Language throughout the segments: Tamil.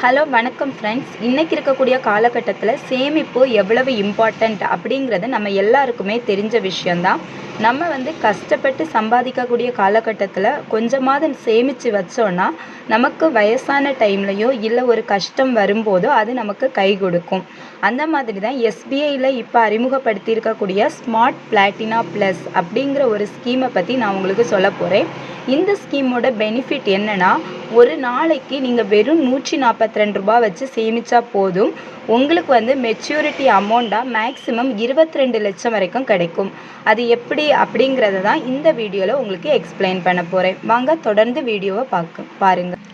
ஹலோ வணக்கம் ஃப்ரெண்ட்ஸ் இன்றைக்கி இருக்கக்கூடிய காலகட்டத்தில் சேமிப்பு எவ்வளவு இம்பார்ட்டண்ட் அப்படிங்கிறது நம்ம எல்லாருக்குமே தெரிஞ்ச விஷயந்தான் நம்ம வந்து கஷ்டப்பட்டு சம்பாதிக்கக்கூடிய காலகட்டத்தில் கொஞ்சமாவது சேமித்து வச்சோன்னா நமக்கு வயசான டைம்லையோ இல்லை ஒரு கஷ்டம் வரும்போதோ அது நமக்கு கை கொடுக்கும். அந்த மாதிரி தான் எஸ்பிஐயில் இப்போ அறிமுகப்படுத்தியிருக்கக்கூடிய ஸ்மார்ட் பிளாட்டினா ப்ளஸ் அப்படிங்கிற ஒரு ஸ்கீமை பற்றி நான் உங்களுக்கு சொல்ல போகிறேன் இந்த ஸ்கீமோட பெனிஃபிட் என்னென்னா ஒரு நாளைக்கு நீங்கள் வெறும் நூற்றி நாற்பத்தி ரெண்டு ரூபா வச்சு சேமித்தா போதும். உங்களுக்கு வந்து மெச்சூரிட்டி அமௌண்ட்டாக மேக்ஸிமம் இருபத்தி ரெண்டு லட்சம் வரைக்கும் கிடைக்கும். அது எப்படி அப்படிங்கிறத தான் இந்த வீடியோவில் உங்களுக்கு எக்ஸ்பிளைன் பண்ண போகிறேன் வாங்க தொடர்ந்து வீடியோவை பார்க்க பாருங்கள்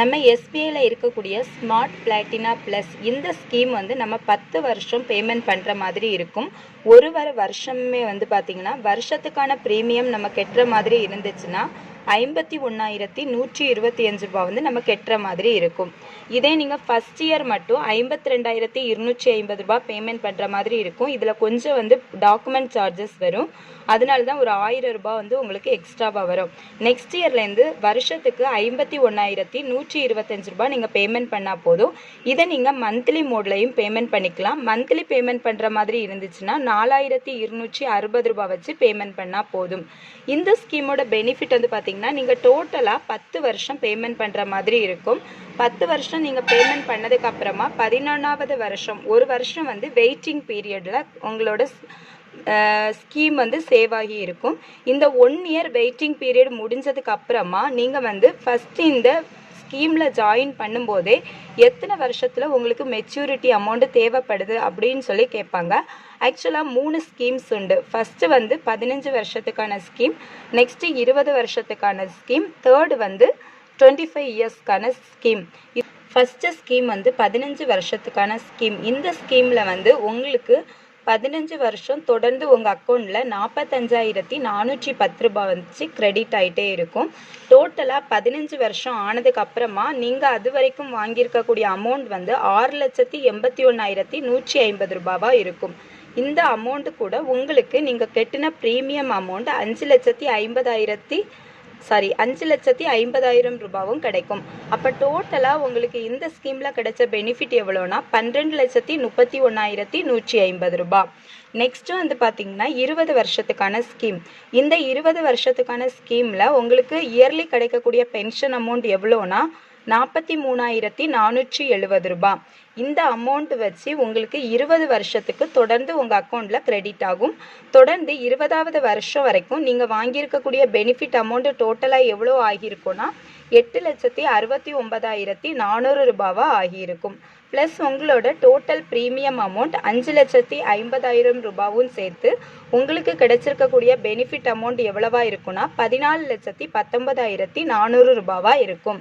நம்ம எஸ்பிஐயில் இருக்கக்கூடிய ஸ்மார்ட் பிளாட்டினா ப்ளஸ் இந்த ஸ்கீம் வந்து நம்ம பத்து வருஷம் பேமெண்ட் பண்ணுற மாதிரி இருக்கும். ஒரு வர வருஷமே வந்து பார்த்திங்கன்னா வருஷத்துக்கான ப்ரீமியம் நம்ம கெட்டுற மாதிரி இருந்துச்சுன்னா ஐம்பத்தி ஒன்றாயிரத்தி நூற்றி இருபத்தி அஞ்சு ரூபா வந்து நம்ம கெட்டுற மாதிரி இருக்கும். இதே நீங்கள் ஃபஸ்ட் இயர் மட்டும் ஐம்பத்தி ரெண்டாயிரத்தி இருநூற்றி ஐம்பது ரூபா பேமெண்ட் பண்ணுற மாதிரி இருக்கும். இதில் கொஞ்சம் வந்து டாக்குமெண்ட் சார்ஜஸ் வரும். அதனால தான் ஒரு ஆயிரம் ரூபாய் வந்து உங்களுக்கு எக்ஸ்ட்ராவாக வரும். நெக்ஸ்ட் இயர்லேருந்து வருஷத்துக்கு ஐம்பத்தி ஒன்றாயிரத்தி நூற்றி இருபத்தஞ்சு ரூபாய் நீங்கள் பேமெண்ட் பண்ணால் போதும். இதை நீங்கள் மந்த்லி மோட்லையும் பேமெண்ட் பண்ணிக்கலாம். மந்த்லி பேமெண்ட் பண்ணுற மாதிரி இருந்துச்சுன்னா நாலாயிரத்தி இருநூற்றி அறுபது ரூபாய் வச்சு பேமெண்ட் பண்ணால் போதும். இந்த ஸ்கீமோட பெனிஃபிட் வந்து பார்த்தீங்கன்னா நீங்கள் டோட்டலாக பத்து வருஷம் பேமெண்ட் பண்ணுற மாதிரி இருக்கும். பத்து வருஷம் நீங்கள் பேமெண்ட் பண்ணதுக்கப்புறமா பதினொன்றாவது வருஷம் ஒரு வருஷம் வந்து வெயிட்டிங் பீரியடில் உங்களோட ஸ்கீம் வந்து சேவ் ஆகி இருக்கும். இந்த ஒன் இயர் வெயிட்டிங் பீரியட் முடிஞ்சதுக்கு அப்புறமா நீங்கள் வந்து ஃபஸ்ட்டு இந்த ஸ்கீமில் ஜாயின் பண்ணும்போதே எத்தனை வருஷத்தில் உங்களுக்கு மெச்சூரிட்டி அமௌண்ட்டு தேவைப்படுது அப்படின்னு சொல்லி கேட்பாங்க. ஆக்சுவலாக மூணு ஸ்கீம்ஸ் உண்டு. ஃபஸ்ட்டு வந்து பதினஞ்சு வருஷத்துக்கான ஸ்கீம் நெக்ஸ்ட்டு இருபது வருஷத்துக்கான ஸ்கீம் தேர்டு வந்து டுவெண்ட்டி ஃபைவ் இயர்ஸ்க்கான ஸ்கீம் ஃபஸ்ட்டு ஸ்கீம் வந்து பதினஞ்சு வருஷத்துக்கான ஸ்கீம் இந்த ஸ்கீமில் வந்து உங்களுக்கு பதினஞ்சு வருஷம் தொடர்ந்து உங்கள் அக்கௌண்ட்டில் நாற்பத்தஞ்சாயிரத்தி நானூற்றி பத்து ரூபாய் வந்துச்சு கிரெடிட் ஆகிட்டே இருக்கும். டோட்டலாக பதினஞ்சு வருஷம் ஆனதுக்கு அப்புறமா நீங்கள் அது வரைக்கும் வாங்கியிருக்கக்கூடிய அமௌண்ட் வந்து ஆறு லட்சத்தி எண்பத்தி ஒன்றாயிரத்தி நூற்றி ஐம்பது ரூபாவாக இருக்கும். இந்த அமௌண்ட்டு கூட உங்களுக்கு நீங்கள் கெட்டின ப்ரீமியம் அமௌண்ட் அஞ்சு லட்சத்தி ஐம்பதாயிரத்தி சாரி அஞ்சு லட்சத்தி ஐம்பதாயிரம் ரூபாவும் கிடைக்கும். அப்போ டோட்டலாக உங்களுக்கு இந்த ஸ்கீமில் கிடைச்ச பெனிஃபிட் எவ்வளோனா பன்னிரெண்டு லட்சத்தி முப்பத்தி ஒன்றாயிரத்தி நூற்றி ஐம்பது ரூபாய் நெக்ஸ்ட்டு வந்து பாத்தீங்கன்னா இருபது வருஷத்துக்கான ஸ்கீம் இந்த இருபது வருஷத்துக்கான ஸ்கீமில் உங்களுக்கு இயர்லி கிடைக்கக்கூடிய பென்ஷன் அமௌண்ட் எவ்வளோனா நாற்பத்தி மூணாயிரத்தி நானூற்றி எழுபது ரூபாய் இந்த அமௌண்ட் வச்சு உங்களுக்கு இருபது வருஷத்துக்கு தொடர்ந்து உங்கள் அக்கௌண்ட்டில் கிரெடிட் ஆகும். தொடர்ந்து இருபதாவது வருஷம் வரைக்கும் நீங்கள் வாங்கியிருக்கக்கூடிய பெனிஃபிட் அமௌண்ட்டு டோட்டலாக எவ்வளோ ஆகியிருக்கும்னா எட்டு லட்சத்தி அறுபத்தி ஒன்பதாயிரத்தி நானூறு ரூபாவாக ஆகியிருக்கும். ப்ளஸ் உங்களோட டோட்டல் ப்ரீமியம் அமௌண்ட் அஞ்சு லட்சத்தி ஐம்பதாயிரம் ரூபாவும் சேர்த்து உங்களுக்கு கிடைச்சிருக்கக்கூடிய பெனிஃபிட் அமௌண்ட் எவ்வளவா இருக்குன்னா பதினாலு லட்சத்தி பத்தொன்பதாயிரத்தி நானூறு ரூபாவாக இருக்கும்.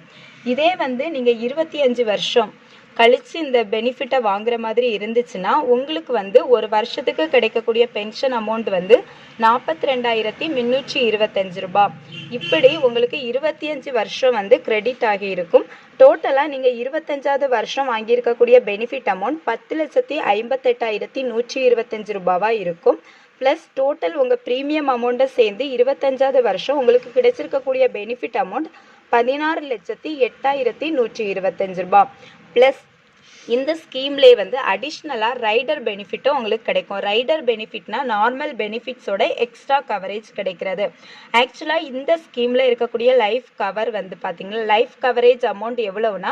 இதே வந்து நீங்கள் இருபத்தி அஞ்சு வருஷம் கழித்து இந்த பெனிஃபிட்டை வாங்குற மாதிரி இருந்துச்சுன்னா உங்களுக்கு வந்து ஒரு வருஷத்துக்கு கிடைக்கக்கூடிய பென்ஷன் அமௌண்ட் வந்து நாற்பத்தி ரெண்டாயிரத்தி முந்நூற்றி இருபத்தஞ்சு ரூபாய். இப்படி உங்களுக்கு இருபத்தி அஞ்சு வருஷம் வந்து கிரெடிட் ஆகி இருக்கும். டோட்டலாக நீங்கள் இருபத்தஞ்சாவது வருஷம் வாங்கியிருக்கக்கூடிய பெனிஃபிட் அமௌண்ட் பத்து லட்சத்தி ஐம்பத்தெட்டாயிரத்தி நூற்றி இருபத்தஞ்சு ரூபாவாக இருக்கும். ப்ளஸ் டோட்டல் உங்கள் ப்ரீமியம் அமௌண்ட்டை சேர்ந்து இருபத்தஞ்சாவது வருஷம் உங்களுக்கு கிடைச்சிருக்கக்கூடிய பெனிஃபிட் அமௌண்ட் பதினாறு லட்சத்தி எட்டாயிரத்தி நூற்றி இருபத்தஞ்சு ரூபாய். ப்ளஸ் இந்த ஸ்கீம்லேயே வந்து அடிஷ்னலாக ரைடர் பெனிஃபிட்டும் உங்களுக்கு கிடைக்கும். ரைடர் பெனிஃபிட்னா நார்மல் பெனிஃபிட்ஸோட எக்ஸ்ட்ரா கவரேஜ் கிடைக்கிறது. ஆக்சுவலாக இந்த ஸ்கீமில் இருக்கக்கூடிய லைஃப் கவர் வந்து பார்த்தீங்கன்னா லைஃப் கவரேஜ் அமௌண்ட் எவ்வளோனா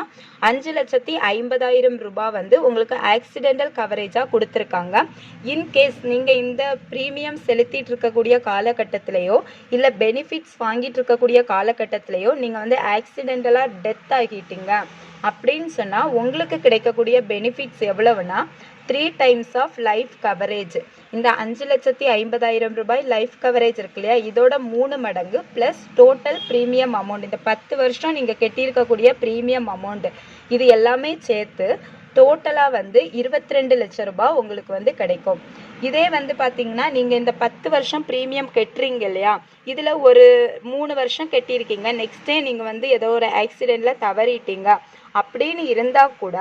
அஞ்சு லட்சத்தி ஐம்பதாயிரம் ரூபாய் வந்து உங்களுக்கு ஆக்சிடென்டல் கவரேஜாக கொடுத்துருக்காங்க. இன்கேஸ் நீங்கள் இந்த ப்ரீமியம் செலுத்திட்டு இருக்கக்கூடிய காலகட்டத்திலேயோ இல்லை பெனிஃபிட்ஸ் வாங்கிட்டு இருக்கக்கூடிய காலகட்டத்திலேயோ நீங்கள் வந்து ஆக்சிடென்டலாக டெத் ஆகிட்டீங்க. அப்படின்னு சொன்னால் உங்களுக்கு கிடைக்கக்கூடிய benefits எவ்வளவுனா three times of life coverage இந்த அஞ்சு லட்சத்தி ஐம்பதாயிரம் ரூபாய் லைஃப் கவரேஜ் இருக்கு இல்லையா? இதோட மூணு மடங்கு ப்ளஸ் டோட்டல் ப்ரீமியம் அமௌண்ட் இந்த பத்து வருஷம் நீங்கள் கெட்டியிருக்கக்கூடிய ப்ரீமியம் அமௌண்ட் இது எல்லாமே சேர்த்து டோட்டலாக வந்து இருபத்தி ரெண்டு லட்சம் ரூபாய் உங்களுக்கு வந்து கிடைக்கும். இதே வந்து பார்த்தீங்கன்னா நீங்கள் இந்த பத்து வருஷம் ப்ரீமியம் கட்டுறீங்க இல்லையா? இதில் ஒரு மூணு வருஷம் கட்டியிருக்கீங்க. நெக்ஸ்ட் டே நீங்கள் வந்து ஏதோ ஒரு ஆக்சிடெண்ட்டில் தவறிட்டீங்க. அப்படின்னு இருந்தால் கூட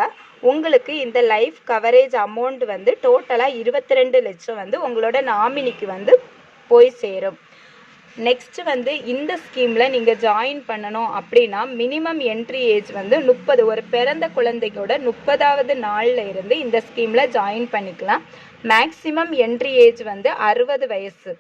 உங்களுக்கு இந்த லைஃப் கவரேஜ் அமௌண்ட் வந்து டோட்டலாக இருபத்தி ரெண்டு லட்சம் வந்து உங்களோட நாமினிக்கு வந்து போய் சேரும். நெக்ஸ்ட்டு வந்து இந்த ஸ்கீமில் நீங்கள் ஜாயின் பண்ணணும் அப்படின்னா மினிமம் என்ட்ரி ஏஜ் வந்து முப்பது ஒரு பிறந்த குழந்தையோட முப்பதாவது நாளில் இருந்து இந்த ஸ்கீமில் ஜாயின் பண்ணிக்கலாம். மேக்ஸிமம் என்ட்ரி ஏஜ் வந்து அறுபது வயசு.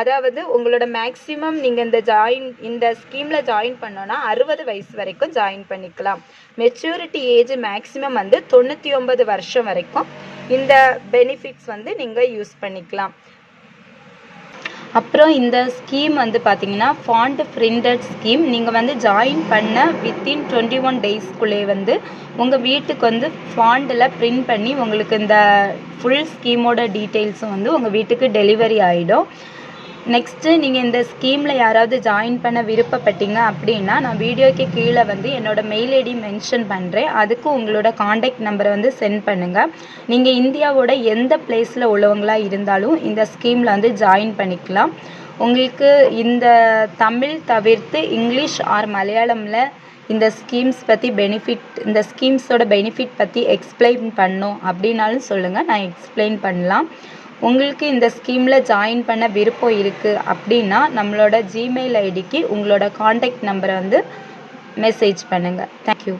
அதாவது உங்களோட மேக்ஸிமம் நீங்கள் இந்த ஜாயின் இந்த ஸ்கீமில் ஜாயின் பண்ணோன்னா அறுபது வயசு வரைக்கும் ஜாயின் பண்ணிக்கலாம். மெச்சூரிட்டி ஏஜ் மேக்ஸிமம் வந்து தொண்ணூற்றி ஒன்பது வருஷம் வரைக்கும் இந்த பெனிஃபிட்ஸ் வந்து நீங்கள் யூஸ் பண்ணிக்கலாம். அப்புறம் இந்த ஸ்கீம் வந்து பார்த்தீங்கன்னா ஃபாண்ட் பிரிண்டட் ஸ்கீம் நீங்கள் வந்து ஜாயின் பண்ண வித்தின் டுவெண்ட்டி ஒன் டேஸ்க்குள்ளே வந்து உங்கள் வீட்டுக்கு வந்து ஃபாண்டில் பிரிண்ட் பண்ணி உங்களுக்கு இந்த ஃபுல் ஸ்கீமோட டீட்டெயில்ஸும் வந்து உங்கள் வீட்டுக்கு டெலிவரி ஆகிடும் நெக்ஸ்ட்டு நீங்கள் இந்த ஸ்கீமில் யாராவது ஜாயின் பண்ண விருப்பப்பட்டீங்க அப்படின்னா நான் வீடியோக்கு கீழே வந்து என்னோடய மெயில் ஐடி மென்ஷன் பண்ணுறேன் அதுக்கு உங்களோட காண்டாக்ட் நம்பரை வந்து சென்ட் பண்ணுங்கள் நீங்கள் இந்தியாவோட எந்த பிளேஸில் உள்ளவங்களாக இருந்தாலும் இந்த ஸ்கீமில் வந்து ஜாயின் பண்ணிக்கலாம். உங்களுக்கு இந்த தமிழ் தவிர்த்து இங்கிலீஷ் ஆர் மலையாளமில் இந்த ஸ்கீம்ஸ் பற்றி பெனிஃபிட் இந்த ஸ்கீம்ஸோட பெனிஃபிட் பற்றி எக்ஸ்பிளைன் பண்ணும் அப்படின்னாலும் சொல்லுங்கள் நான் எக்ஸ்பிளைன் பண்ணலாம். உங்களுக்கு இந்த ஸ்கீமில் ஜாயின் பண்ண விருப்பம் இருக்குது அப்படின்னா நம்மளோட ஜிமெயில் ஐடிக்கு உங்களோட காண்டாக்ட் நம்பரை வந்து மெசேஜ் பண்ணுங்கள் தேங்க்யூ